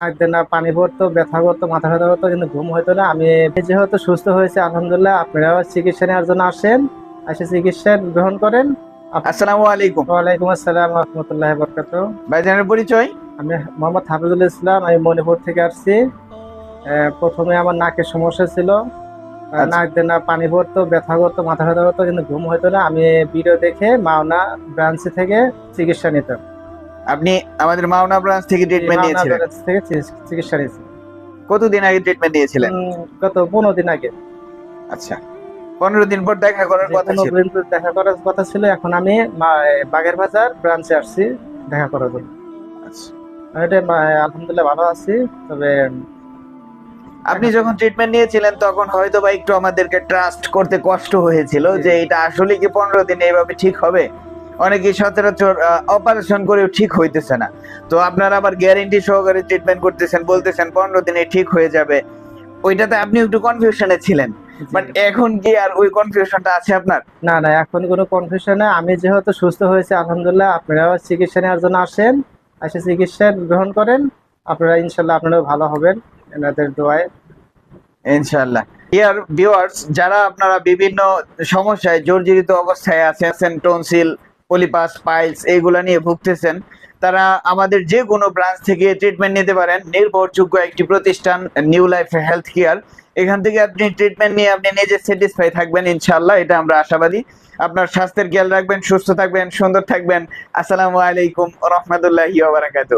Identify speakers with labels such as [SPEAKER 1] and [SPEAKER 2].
[SPEAKER 1] একদিন না পানি পড়তো ব্যথা করতো মাথা ব্যথা করতো কিন্তু ঘুম হতো না। আমি যেহেতু সুস্থ হয়েছে আলহামদুলিল্লাহ আপনারাও চিকিৎসা নেওয়ার জন্য আসেন এসে চিকিৎসা গ্রহণ করেন।
[SPEAKER 2] আসসালামু আলাইকুম।
[SPEAKER 1] ওয়ালাইকুম আসসালাম রহমতুল্লাহ বরকাত।
[SPEAKER 2] ভাইজানের পরিচয়?
[SPEAKER 1] আমি মোহাম্মদ হাফিজুল ইসলাম আমি মণিপুর থেকে আসছি। প্রথমে আমার নাকের সমস্যা ছিল।
[SPEAKER 2] আচ্ছা।
[SPEAKER 1] নাক পানি পড়তো ব্যথা করতো মাথা ব্যথা করতো কিন্তু ঘুম হতো না। আমি ভিডিও দেখে মাওনা ব্রাঞ্চ থেকে চিকিৎসা নিতাম।
[SPEAKER 2] আপনি আমাদের মাওনা ব্রাঞ্চ থেকে ট্রিটমেন্ট নিয়েছিলেন।
[SPEAKER 1] থেকে চিকিৎসা নিয়েছি
[SPEAKER 2] কতদিন আগে ট্রিটমেন্ট নিয়েছিলেন?
[SPEAKER 1] গত পনেরো দিন আগে।
[SPEAKER 2] আচ্ছা পনেরো দিন পর দেখা করার কথা ছিল।
[SPEAKER 1] দিন দেখা করার কথা ছিল এখন আমি বাগের বাজার ব্রাঞ্চে আসছি দেখা করার জন্য।
[SPEAKER 2] আচ্ছা।
[SPEAKER 1] এটা আলহামদুলিল্লাহ ভালো আছি তবে
[SPEAKER 2] আপনি যখন ট্রিটমেন্ট নিয়েছিলেন তখন হয়তো বা একটু আমাদেরকে ট্রাস্ট করতে কষ্ট হয়েছিল যে এটা আসলে কি পনেরো দিনে এভাবে ঠিক হবে? অনেকেই সচরাচর অপারেশন করেও ঠিক হইতেছে না। তো আপনারা আবার গ্যারেন্টি সহকারে ট্রিটমেন্ট করতেছেন বলতেছেন পনেরো দিনে ঠিক হয়ে যাবে। ওইটাতে আপনি একটু কনফিউশনে ছিলেন। বাট এখন কি আর ওই কনফিউশনটা আছে আপনার?
[SPEAKER 1] না না এখন কোনো কনফিউশন নেই আমি যেহেতু সুস্থ হয়েছে আলহামদুলিল্লাহ আপনারাও চিকিৎসা নেওয়ার জন্য আসেন। এসে চিকিৎসা গ্রহণ করেন। আপনারা ইনশাল্লাহ আপনারাও ভালো হবেন। এনাদের দোয়ায়।
[SPEAKER 2] ইনশাআল্লাহ ইয়ার ভিউয়ার্স যারা আপনারা বিভিন্ন সমস্যায় জর্জরিত অবস্থায় আছেন টনসিল পলিপাস পাইলস এইগুলা নিয়ে ভুগতেছেন, তারা আমাদের যে কোনো ব্রাঞ্চ থেকে ট্রিটমেন্ট নিতে পারেন। নির্ভরযোগ্য একটি প্রতিষ্ঠান নিউ লাইফ হেলথ কেয়ার এখান থেকে আপনি ট্রিটমেন্ট নিয়ে আপনি নিজে স্যাটিসফাই থাকবেন ইনশাল্লাহ এটা আমরা আশাবাদী। আপনার স্বাস্থ্যের খেয়াল রাখবেন, সুস্থ থাকবেন, সুন্দর থাকবেন। আসসালামু আলাইকুম রহমতুল্লাহ বারাকাতু